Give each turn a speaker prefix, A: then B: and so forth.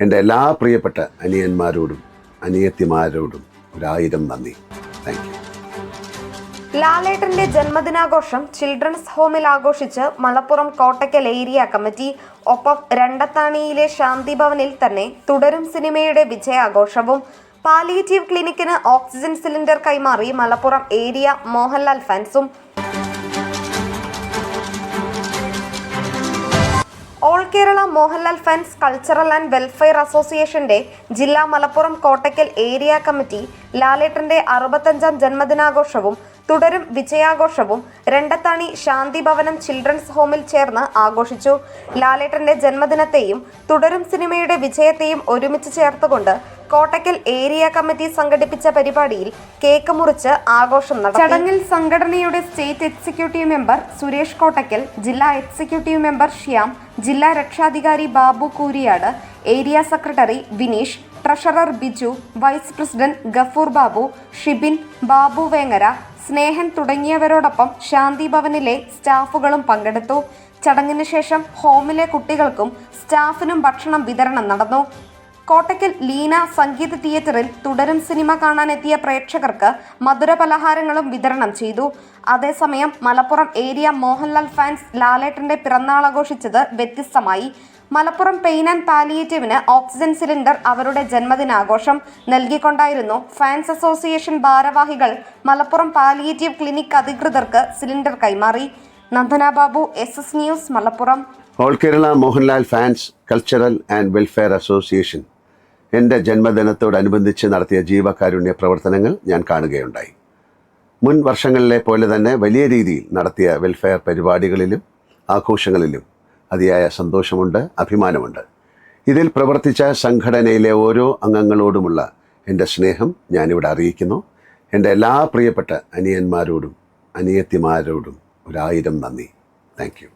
A: എന്റെ എല്ലാ പ്രിയപ്പെട്ട അനിയന്മാരോടും അനിയത്തിമാരോടും ഒരായിരം നന്ദി. താങ്ക് യു
B: ലാലേട്ടന്റെ ജന്മദിനാഘോഷം ചിൽഡ്രൻസ് ഹോമിൽ ആഘോഷിച്ച് മലപ്പുറം കോട്ടക്കൽ ഏരിയ കമ്മിറ്റി ഒപ്പം രണ്ടത്താണിയിലെ ശാന്തി ഭവനിൽ തന്നെ തുടരും സിനിമയുടെ വിജയാഘോഷവും. പാലിയേറ്റീവ് ക്ലിനിക്കിന് ഓക്സിജൻ സിലിണ്ടർ കൈമാറി Malappuram area Mohanlal ഫാൻസും Kerala Mohanlal fans cultural and welfare അസോസിയേഷന്റെ ജില്ലാ മലപ്പുറം കോട്ടയ്ക്കൽ ഏരിയ കമ്മിറ്റി ലാലേട്ടന്റെ അറുപത്തഞ്ചാം ജന്മദിനാഘോഷവും തുടരും വിജയാഘോഷവും രണ്ടത്താണി ശാന്തി ഭവനം ചിൽഡ്രൻസ് ഹോമിൽ ചേർന്ന് ആഘോഷിച്ചു. ലാലേട്ടന്റെ ജന്മദിനത്തെയും തുടരും സിനിമയുടെ വിജയത്തെയും ഒരുമിച്ച് ചേർത്തുകൊണ്ട് കോട്ടയ്ക്കൽ ഏരിയ കമ്മിറ്റി സംഘടിപ്പിച്ച പരിപാടിയിൽ കേക്ക് മുറിച്ച് ആഘോഷം നടത്തി. ചടങ്ങിൽ സംഘടനയുടെ state executive member Suresh Kottakkal ജില്ലാ എക്സിക്യൂട്ടീവ് മെമ്പർ ശ്യാം ജില്ലാ രക്ഷാധികാരി Babu Kooriyad area secretary Vineesh treasurer Biju vice president Gafoor Babu Shibin Babu Vengara Snehan തുടങ്ങിയവരോടൊപ്പം ശാന്തി ഭവനിലെ സ്റ്റാഫുകളും പങ്കെടുത്തു. ചടങ്ങിന് ശേഷം ഹോമിലെ കുട്ടികൾക്കും സ്റ്റാഫിനും ഭക്ഷണം വിതരണം നടന്നു. കോട്ടയ്ക്കൽ ലീന സംഗീത തിയേറ്ററിൽ തുടരും സിനിമ കാണാനെത്തിയ പ്രേക്ഷകർക്ക് മധുര പലഹാരങ്ങളും വിതരണം ചെയ്തു. അതേസമയം മലപ്പുറം ഏരിയ മോഹൻലാൽ ഫാൻസ് ലാലേട്ടന്റെ പിറന്നാൾ ആഘോഷിച്ചത് വ്യത്യസ്തമായി. മലപ്പുറം പെയിൻ ആൻഡ് പാലിയേറ്റീവിന് ഓക്സിജൻ സിലിണ്ടർ അവരുടെ ജന്മദിനാഘോഷം നൽകിക്കൊണ്ടായിരുന്നു. ഫാൻസ് അസോസിയേഷൻ ഭാരവാഹികൾ മലപ്പുറം പാലിയേറ്റീവ് ക്ലിനിക് അധികൃതർക്ക് സിലിണ്ടർ കൈമാറി. Nandana Babu S S news Malappuram.
A: All Kerala Mohanlal fans cultural and welfare association. എന്റെ ജന്മദിനത്തോടനുബന്ധിച്ച് നടത്തിയ ജീവകാരുണ്യ പ്രവർത്തനങ്ങൾ ഞാൻ കാണുകയുണ്ടായി. മുൻ വർഷങ്ങളിലെ പോലെ തന്നെ വലിയ രീതിയിൽ നടത്തിയ വെൽഫെയർ പരിപാടികളിലും ആഘോഷങ്ങളിലും അതിയായ സന്തോഷമുണ്ട് അഭിമാനമുണ്ട്. ഇതിൽ പ്രവർത്തിച്ച സംഘടനയിലെ ഓരോ അംഗങ്ങളോടുമുള്ള എന്റെ സ്നേഹം ഞാനിവിടെ അറിയിക്കുന്നു. എന്റെ എല്ലാ പ്രിയപ്പെട്ട അനിയന്മാരോടും അനിയത്തിമാരോടും ഒരായിരം നന്ദി. താങ്ക്